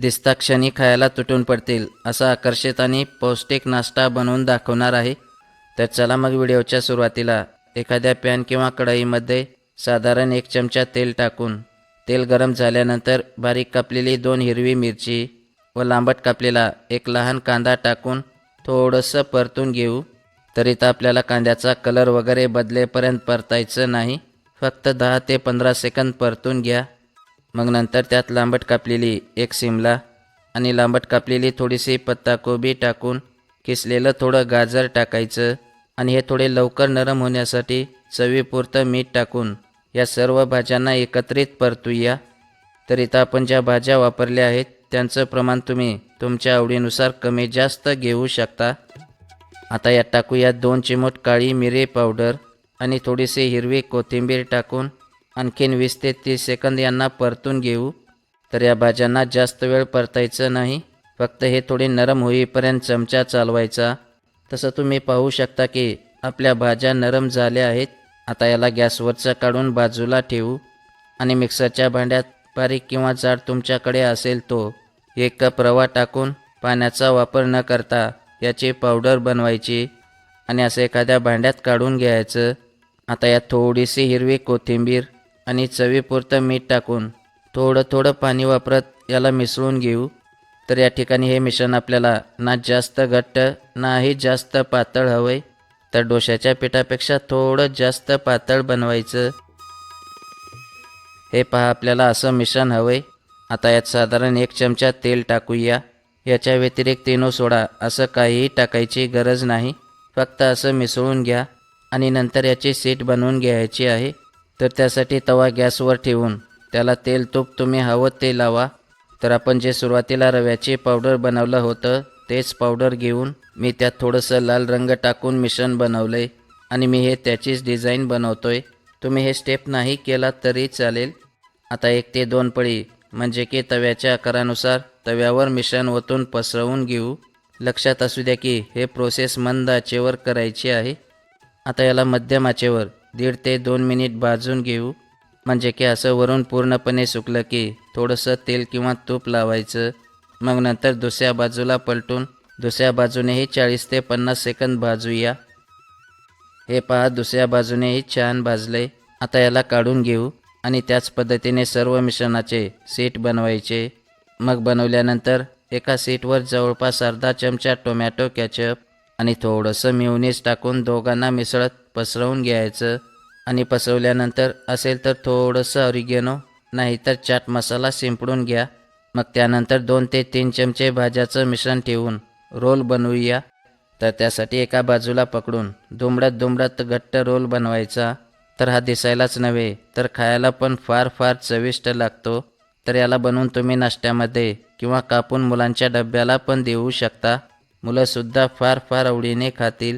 दिसता क्षणी खायला तुटून पडतील असा आकर्षित आणि पौष्टिक नाश्ता बनवून दाखवणार आहे. तर चला मग व्हिडिओच्या सुरुवातीला एखाद्या पॅन किंवा कढईमध्ये साधारण एक चमचा तेल टाकून तेल गरम झाल्यानंतर बारीक कापलेली दोन हिरवी मिरची व लांबट कापलेला एक लहान कांदा टाकून थोडंसं परतून घेऊ. तरी तर आपल्याला कांद्याचा कलर वगैरे बदलेपर्यंत परतायचं नाही. फक्त दहा ते पंधरा सेकंद परतून घ्या. मग नंतर त्यात लांबट कापलेली एक शिमला आणि लांबट कापलेली थोडीशी पत्ताकोबी टाकून किसलेलं थोडं गाजर टाकायचं आणि हे थोडे लवकर नरम होण्यासाठी चवीपुरतं मीठ टाकून या सर्व भाज्यांना एकत्रित परतूया. तर इथं आपण ज्या भाज्या वापरल्या आहेत त्यांचं प्रमाण तुम्ही तुमच्या आवडीनुसार कमी जास्त घेऊ शकता. आता यात टाकूया दोन चिमूट काळी मिरी पावडर आणि थोडीशी हिरवी कोथिंबीर टाकून आणखीन वीस ते तीस सेकंद यांना परतून घेऊ. तर या भाज्यांना जास्त वेळ परतायचं नाही. फक्त हे थोडे नरम होईपर्यंत चमचा चालवायचा. तसं तुम्ही पाहू शकता की आपल्या भाज्या नरम झाल्या आहेत. आता याला गॅसवरचं काढून बाजूला ठेवू. आणि मिक्सरच्या भांड्यात बारीक किंवा जाड तुमच्याकडे असेल तो एक कप रवा टाकून पाण्याचा वापर न करता याची पावडर बनवायची आणि असं एखाद्या भांड्यात काढून घ्यायचं. आता यात थोडीशी हिरवी कोथिंबीर आणि चवीपुरतं मीठ टाकून थोडं थोडं पाणी वापरत याला मिसळून घेऊ. तर या ठिकाणी हे मिश्रण आपल्याला ना जास्त घट्ट नाही जास्त पातळ हवंय. तर डोश्याच्या पिठापेक्षा थोडं जास्त पातळ बनवायचं. हे पहा आपल्याला असं मिश्रण हवंय. आता यात साधारण एक चमचा तेल टाकूया. याच्या व्यतिरिक्त इनो सोडा असं काहीही टाकायची गरज नाही. फक्त असं मिसळून घ्या. आणि नंतर याची सीट बनवून घ्यायची आहे. तर त्यासाठी तवा गॅसवर ठेवून त्याला तेल तूप तुम्ही हवं ते लावा. तर आपण जे सुरुवातीला रव्याची पावडर बनवलं होतं तेच पावडर घेऊन मी त्यात थोडंसं लाल रंग टाकून मिश्रण बनवलं आहे आणि मी हे त्याचीच डिझाईन बनवतोय. तुम्ही हे स्टेप नाही केला तरी चालेल. आता एक ते दोन पळी म्हणजे की तव्याच्या आकारानुसार तव्यावर मिश्रण ओतून पसरवून घेऊ. लक्षात असू द्या की हे प्रोसेस मंद आचेवर करायची आहे. आता याला मध्यम आचेवर दीड ते दोन मिनिट भाजून घेऊ. म्हणजे की असं वरून पूर्णपणे सुकलं की थोडंसं तेल किंवा तूप लावायचं. मग नंतर दुसऱ्या बाजूला पलटून दुसऱ्या बाजूनेही चाळीस ते पन्नास सेकंद भाजूया. हे पहा दुसऱ्या बाजूनेही छान भाजले आता याला काढून घेऊ आणि त्याच पद्धतीने सर्व मिश्रणाचे सीट बनवायचे. मग बनवल्यानंतर एका सीटवर जवळपास अर्धा चमचा टोमॅटो कॅचअप आणि थोडंसं मिओनीज टाकून दोघांना मिसळत पसरवून घ्यायचं आणि पसरवल्यानंतर असेल तर थोडंसं ऑरिगेनो नाहीतर चाट मसाला शिंपडून घ्या. मग त्यानंतर दोन ते तीन चमचे भाज्याचं मिश्रण ठेवून रोल बनवूया. तर त्यासाठी एका बाजूला पकडून दुमडत दुमडत घट्ट रोल बनवायचा. तर हा दिसायलाच नव्हे तर खायला पण फार फार चविष्ट लागतो. तर याला बनवून तुम्ही नाश्त्यामध्ये किंवा कापून मुलांच्या डब्याला पण देऊ शकता. मुलंसुद्धा फार फार आवडीने खातील.